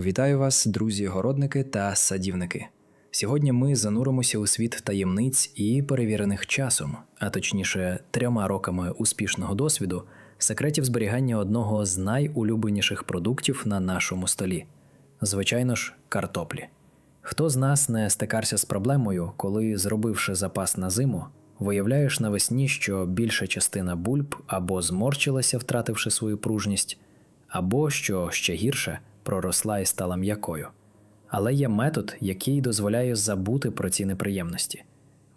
Вітаю вас, друзі-городники та садівники. Сьогодні ми зануримося у світ таємниць і перевірених часом, а точніше, трьома роками успішного досвіду, секретів зберігання одного з найулюбленіших продуктів на нашому столі звичайно ж, картоплі. Хто з нас не стикався з проблемою, коли, зробивши запас на зиму, виявляєш навесні, що більша частина бульб або зморщилася, втративши свою пружність, або, що ще гірше, проросла і стала м'якою. Але є метод, який дозволяє забути про ці неприємності.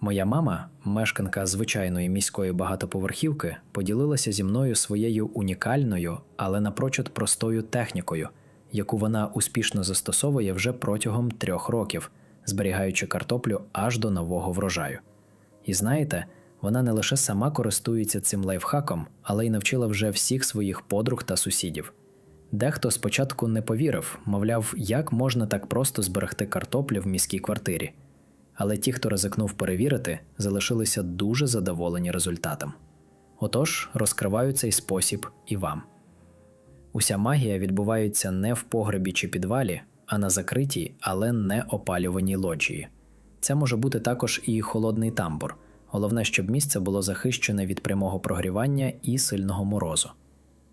Моя мама, мешканка звичайної міської багатоповерхівки, поділилася зі мною своєю унікальною, але напрочуд простою технікою, яку вона успішно застосовує вже протягом трьох років, зберігаючи картоплю аж до нового врожаю. І знаєте, вона не лише сама користується цим лайфхаком, але й навчила вже всіх своїх подруг та сусідів. Дехто спочатку не повірив, мовляв, як можна так просто зберегти картоплю в міській квартирі. Але ті, хто ризикнув перевірити, залишилися дуже задоволені результатом. Отож, розкриваю цей спосіб і вам. Уся магія відбувається не в погребі чи підвалі, а на закритій, але не опалюваній лоджії. Це може бути також і холодний тамбур. Головне, щоб місце було захищене від прямого прогрівання і сильного морозу.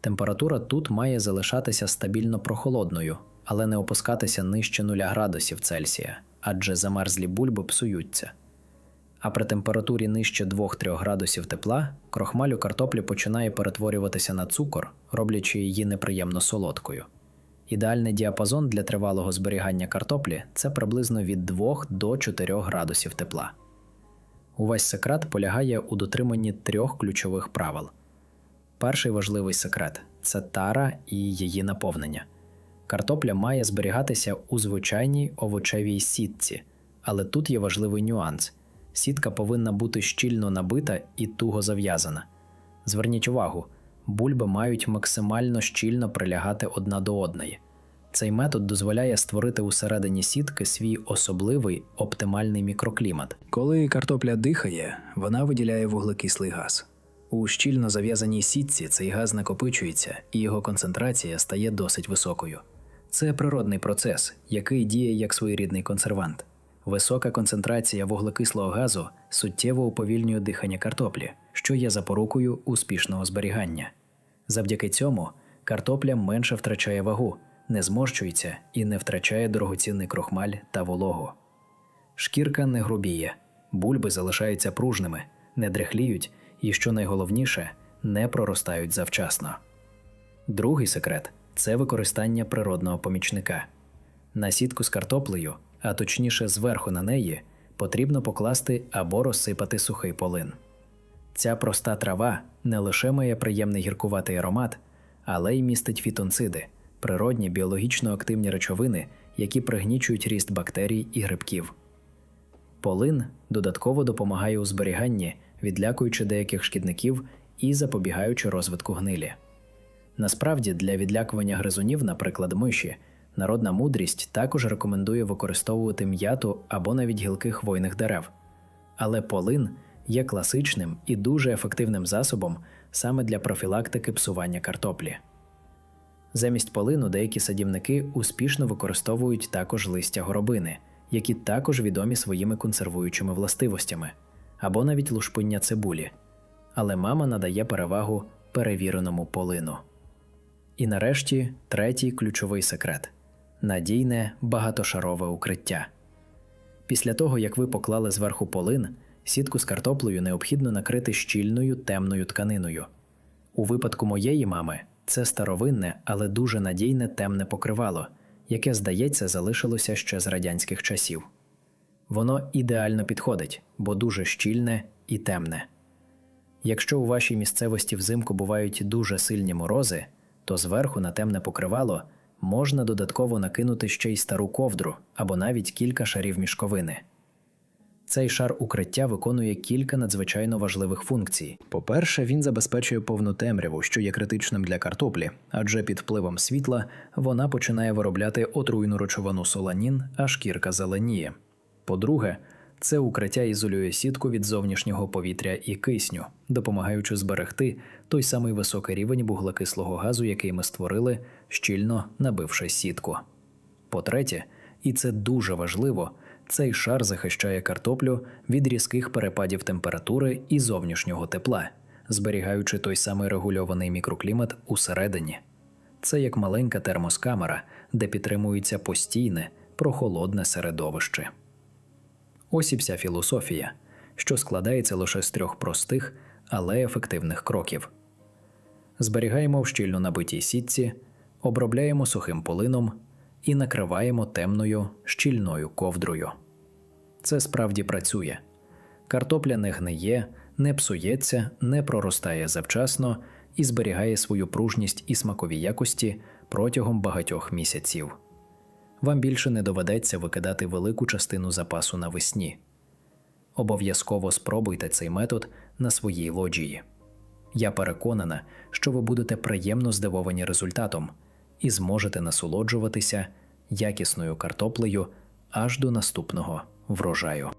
Температура тут має залишатися стабільно прохолодною, але не опускатися нижче 0 градусів Цельсія, адже замерзлі бульби псуються. А при температурі нижче 2-3 градусів тепла крохмаль у картоплі починає перетворюватися на цукор, роблячи її неприємно солодкою. Ідеальний діапазон для тривалого зберігання картоплі це приблизно від 2 до 4 градусів тепла. Увесь секрет полягає у дотриманні трьох ключових правил. Перший важливий секрет це тара і її наповнення. Картопля має зберігатися у звичайній овочевій сітці, але тут є важливий нюанс: сітка повинна бути щільно набита і туго зав'язана. Зверніть увагу, бульби мають максимально щільно прилягати одна до одної. Цей метод дозволяє створити усередині сітки свій особливий оптимальний мікроклімат. Коли картопля дихає, вона виділяє вуглекислий газ. У щільно зав'язаній сітці цей газ накопичується, і його концентрація стає досить високою. Це природний процес, який діє як своєрідний консервант. Висока концентрація вуглекислого газу суттєво уповільнює дихання картоплі, що є запорукою успішного зберігання. Завдяки цьому картопля менше втрачає вагу, не зморщується і не втрачає дорогоцінний крохмаль та вологу. Шкірка не грубіє, бульби залишаються пружними, не дряхліють і, що найголовніше, не проростають завчасно. Другий секрет це використання природного помічника. На сітку з картоплею, а точніше зверху на неї, потрібно покласти або розсипати сухий полин. Ця проста трава не лише має приємний гіркуватий аромат, але й містить фітонциди, природні біологічно активні речовини, які пригнічують ріст бактерій і грибків. Полин додатково допомагає у зберіганні, відлякуючи деяких шкідників і запобігаючи розвитку гнилі. Насправді, для відлякування гризунів, наприклад, миші, народна мудрість також рекомендує використовувати м'яту або навіть гілки хвойних дерев. Але полин є класичним і дуже ефективним засобом саме для профілактики псування картоплі. Замість полину деякі садівники успішно використовують також листя горобини, які також відомі своїми консервуючими властивостями, або навіть лушпиння цибулі. Але мама надає перевагу перевіреному полину. І нарешті третій ключовий секрет надійне багатошарове укриття. Після того, як ви поклали зверху полин, сітку з картоплею необхідно накрити щільною темною тканиною. У випадку моєї мами це старовинне, але дуже надійне темне покривало, яке, здається, залишилося ще з радянських часів. Воно ідеально підходить, бо дуже щільне і темне. Якщо у вашій місцевості взимку бувають дуже сильні морози, то зверху на темне покривало можна додатково накинути ще й стару ковдру або навіть кілька шарів мішковини. Цей шар укриття виконує кілька надзвичайно важливих функцій. По-перше, він забезпечує повну темряву, що є критичним для картоплі, адже під впливом світла вона починає виробляти отруйну речовину соланін, а шкірка зеленіє. По-друге, це укриття ізолює сітку від зовнішнього повітря і кисню, допомагаючи зберегти той самий високий рівень вуглекислого газу, який ми створили, щільно набивши сітку. По-третє, і це дуже важливо, цей шар захищає картоплю від різких перепадів температури і зовнішнього тепла, зберігаючи той самий регульований мікроклімат усередині. Це як маленька термоскамера, де підтримується постійне, прохолодне середовище. Ось і вся філософія, що складається лише з трьох простих, але ефективних кроків. Зберігаємо в щільно набитій сітці, обробляємо сухим полином і накриваємо темною щільною ковдрою. Це справді працює. Картопля не гниє, не псується, не проростає завчасно і зберігає свою пружність і смакові якості протягом багатьох місяців. Вам більше не доведеться викидати велику частину запасу навесні. Обов'язково спробуйте цей метод на своїй лоджії. Я переконана, що ви будете приємно здивовані результатом і зможете насолоджуватися якісною картоплею аж до наступного врожаю.